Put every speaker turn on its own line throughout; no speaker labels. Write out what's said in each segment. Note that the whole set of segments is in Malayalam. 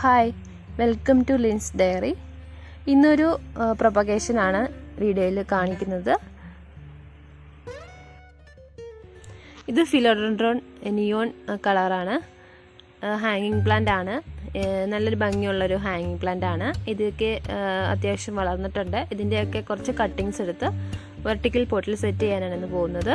Hi welcome to Lins diary. ഇന്നൊരു പ്രൊപ്പഗേഷനാണ് വീഡിയോയിൽ കാണിക്കുന്നത്. ഇത് ഫിലോഡൻഡ്രോൺ നിയോൺ കളറാണ്. ഹാങ്ങിങ് പ്ലാന്റ് ആണ്. നല്ലൊരു ഭംഗിയുള്ളൊരു ഹാങ്ങിങ് പ്ലാന്റ് ആണ്. ഇതൊക്കെ അത്യാവശ്യം വളർന്നിട്ടുണ്ട്. ഇതിന്റെയൊക്കെ കുറച്ച് കട്ടിങ്സ് എടുത്ത് വെർട്ടിക്കൽ പോട്ടിൽ സെറ്റ് ചെയ്യാനാണ് ഇന്ന് പോകുന്നത്.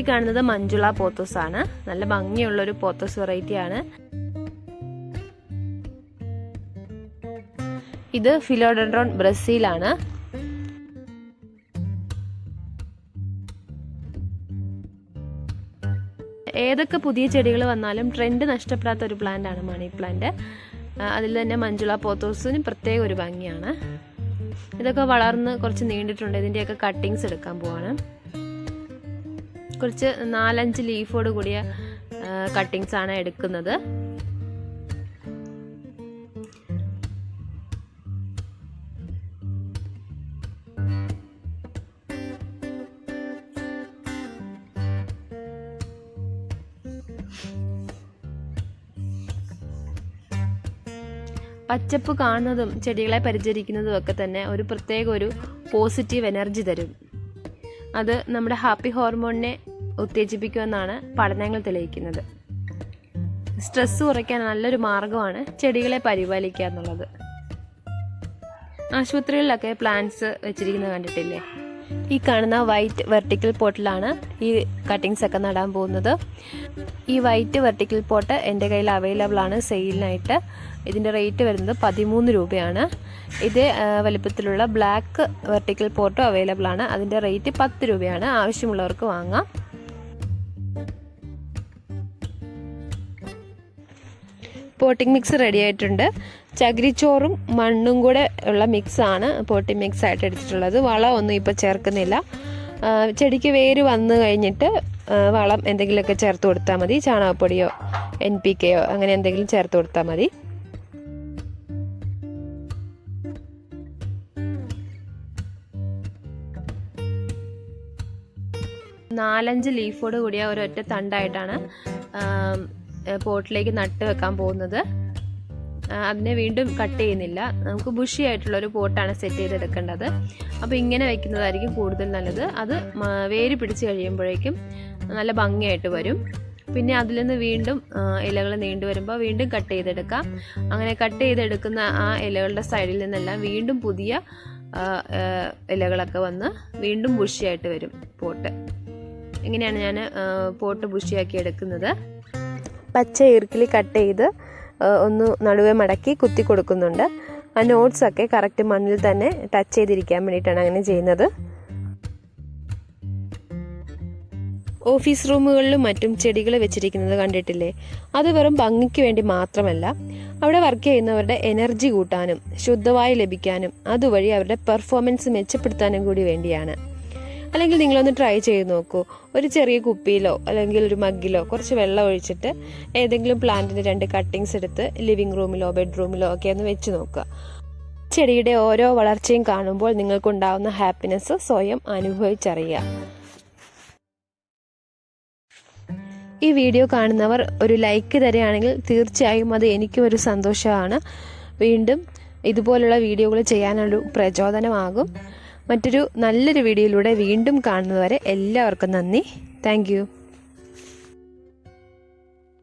ഈ കാണുന്നത് മഞ്ജുള പോത്തോസ് ആണ്. നല്ല ഭംഗിയുള്ള ഒരു പോത്തോസ് വെറൈറ്റി ആണ്. ഇത് ഫിലോഡൻഡ്രോൺ ബ്രസീലാണ്. ഏതൊക്കെ പുതിയ ചെടികൾ വന്നാലും ട്രെൻഡ് നഷ്ടപ്പെടാത്ത ഒരു പ്ലാന്റ് ആണ് മണി പ്ലാന്റ് അതിൽ തന്നെ മഞ്ജുള പോത്തോസിന് പ്രത്യേക ഒരു ഭംഗിയാണ്. ഇതൊക്കെ വളർന്ന് കുറച്ച് നീണ്ടിട്ടുണ്ട്. ഇതിന്റെയൊക്കെ കട്ടിങ്സ് എടുക്കാൻ പോവാണ്. കുറച്ച് നാലഞ്ച് ലീഫോട് കൂടിയ കട്ടിങ്സ് ആണ് എടുക്കുന്നത്. പച്ചപ്പ് കാണുന്നതും ചെടികളെ പരിചരിക്കുന്നതും ഒക്കെ തന്നെ ഒരു പ്രത്യേക ഒരു പോസിറ്റീവ് എനർജി തരും. അത് നമ്മുടെ ഹാപ്പി ഹോർമോണിനെ ഉത്തേജിപ്പിക്കുമെന്നാണ് പഠനങ്ങൾ തെളിയിക്കുന്നത്. സ്ട്രെസ് കുറയ്ക്കാൻ നല്ലൊരു മാർഗമാണ് ചെടികളെ പരിപാലിക്കുക എന്നുള്ളത്. ആശുപത്രികളിലൊക്കെ പ്ലാന്റ്സ് വെച്ചിരിക്കുന്നത് കണ്ടിട്ടില്ലേ? ഈ കാണുന്ന വൈറ്റ് വെർട്ടിക്കൽ പോട്ടിലാണ് ഈ കട്ടിങ്സ് ഒക്കെ നടാൻ പോകുന്നത്. ഈ വൈറ്റ് വെർട്ടിക്കൽ പോട്ട് എന്റെ കയ്യിൽ അവൈലബിൾ ആണ്. സെയിലിനായിട്ട് ഇതിന്റെ റേറ്റ് വരുന്നത് പതിമൂന്ന് രൂപയാണ്. ഇതേ വലിപ്പത്തിലുള്ള ബ്ലാക്ക് വെർട്ടിക്കൽ പോട്ടും അവൈലബിൾ ആണ്. അതിന്റെ റേറ്റ് പത്ത് രൂപയാണ്. ആവശ്യമുള്ളവർക്ക് വാങ്ങാം. പോട്ടിംഗ് മിക്സ് റെഡി ആയിട്ടുണ്ട്. ചകിരിച്ചോറും മണ്ണും കൂടെ ഉള്ള മിക്സാണ് പോട്ടിംഗ് മിക്സ് ആയിട്ട് എടുത്തിട്ടുള്ളത്. വളമൊന്നും ഇപ്പോൾ ചേർക്കുന്നില്ല. ചെടിക്ക് വേര് വന്നു കഴിഞ്ഞിട്ട് വളം എന്തെങ്കിലുമൊക്കെ ചേർത്ത് കൊടുത്താൽ മതി. ചാണകപ്പൊടിയോ എൻ പി കെയോ അങ്ങനെ എന്തെങ്കിലും ചേർത്ത് കൊടുത്താൽ മതി. നാലഞ്ച് ലീഫോട് കൂടിയ ഒരൊറ്റ തണ്ടായിട്ടാണ് പോട്ടിലേക്ക് നട്ട് വെക്കാൻ പോകുന്നത്. അതിനെ വീണ്ടും കട്ട് ചെയ്യുന്നില്ല. നമുക്ക് ബുഷി ആയിട്ടുള്ള ഒരു പോട്ടാണ് സെറ്റ് ചെയ്തെടുക്കേണ്ടത്. അപ്പോൾ ഇങ്ങനെ വെക്കുന്നതായിരിക്കും കൂടുതൽ നല്ലത്. അത് വേര് പിടിച്ച് കഴിയുമ്പോഴേക്കും നല്ല ഭംഗിയായിട്ട് വരും. പിന്നെ അതിൽ നിന്ന് വീണ്ടും ഇലകൾ നീണ്ടു വരുമ്പോൾ വീണ്ടും കട്ട് ചെയ്തെടുക്കാം. അങ്ങനെ കട്ട് ചെയ്തെടുക്കുന്ന ആ ഇലകളുടെ സൈഡിൽ നിന്നെല്ലാം വീണ്ടും പുതിയ ഇലകളൊക്കെ വന്ന് വീണ്ടും ബുഷിയായിട്ട് വരും പോട്ട്. ഇങ്ങനെയാണ് ഞാൻ പോട്ട് ബുഷിയാക്കി എടുക്കുന്നത്. പച്ച ഈർക്കിളി കട്ട് ചെയ്ത് ഒന്ന് നടുവെ മടക്കി കുത്തി കൊടുക്കുന്നുണ്ട്. ആ നോട്ട്സൊക്കെ കറക്റ്റ് മണ്ണിൽ തന്നെ ടച്ച് ചെയ്തിരിക്കാൻ വേണ്ടിയിട്ടാണ് അങ്ങനെ ചെയ്യുന്നത്. ഓഫീസ് റൂമുകളിലും മറ്റും ചെടികൾ വെച്ചിരിക്കുന്നത് കണ്ടിട്ടില്ലേ? അത് വെറും ഭംഗിക്ക് വേണ്ടി മാത്രമല്ല അവിടെ വർക്ക് ചെയ്യുന്നവരുടെ എനർജി കൂട്ടാനും ശുദ്ധവായു ലഭിക്കാനും അതുവഴി അവരുടെ പെർഫോമൻസ് മെച്ചപ്പെടുത്താനും കൂടി വേണ്ടിയാണ്. അല്ലെങ്കിൽ നിങ്ങളൊന്ന് ട്രൈ ചെയ്ത് നോക്കൂ. ഒരു ചെറിയ കുപ്പിയിലോ അല്ലെങ്കിൽ ഒരു മഗ്ഗിലോ കുറച്ച് വെള്ളം ഒഴിച്ചിട്ട് ഏതെങ്കിലും പ്ലാന്റിന്റെ രണ്ട് കട്ടിങ്സ് എടുത്ത് ലിവിംഗ് റൂമിലോ ബെഡ്റൂമിലോ ഒക്കെ ഒന്ന് വെച്ച് നോക്കുക. ചെടിയുടെ ഓരോ വളർച്ചയും കാണുമ്പോൾ നിങ്ങൾക്കുണ്ടാവുന്ന ഹാപ്പിനെസ് സ്വയം അനുഭവിച്ചറിയുക. ഈ വീഡിയോ കാണുന്നവർ ഒരു ലൈക്ക് തരികയാണെങ്കിൽ തീർച്ചയായും അത് എനിക്കും ഒരു സന്തോഷമാണ്. വീണ്ടും ഇതുപോലുള്ള വീഡിയോകൾ ചെയ്യാനൊരു പ്രചോദനമാകും. മറ്റൊരു നല്ലൊരു വീഡിയോയിലൂടെ വീണ്ടും കാണുന്നതുവരെ എല്ലാവർക്കും നന്ദി. താങ്ക്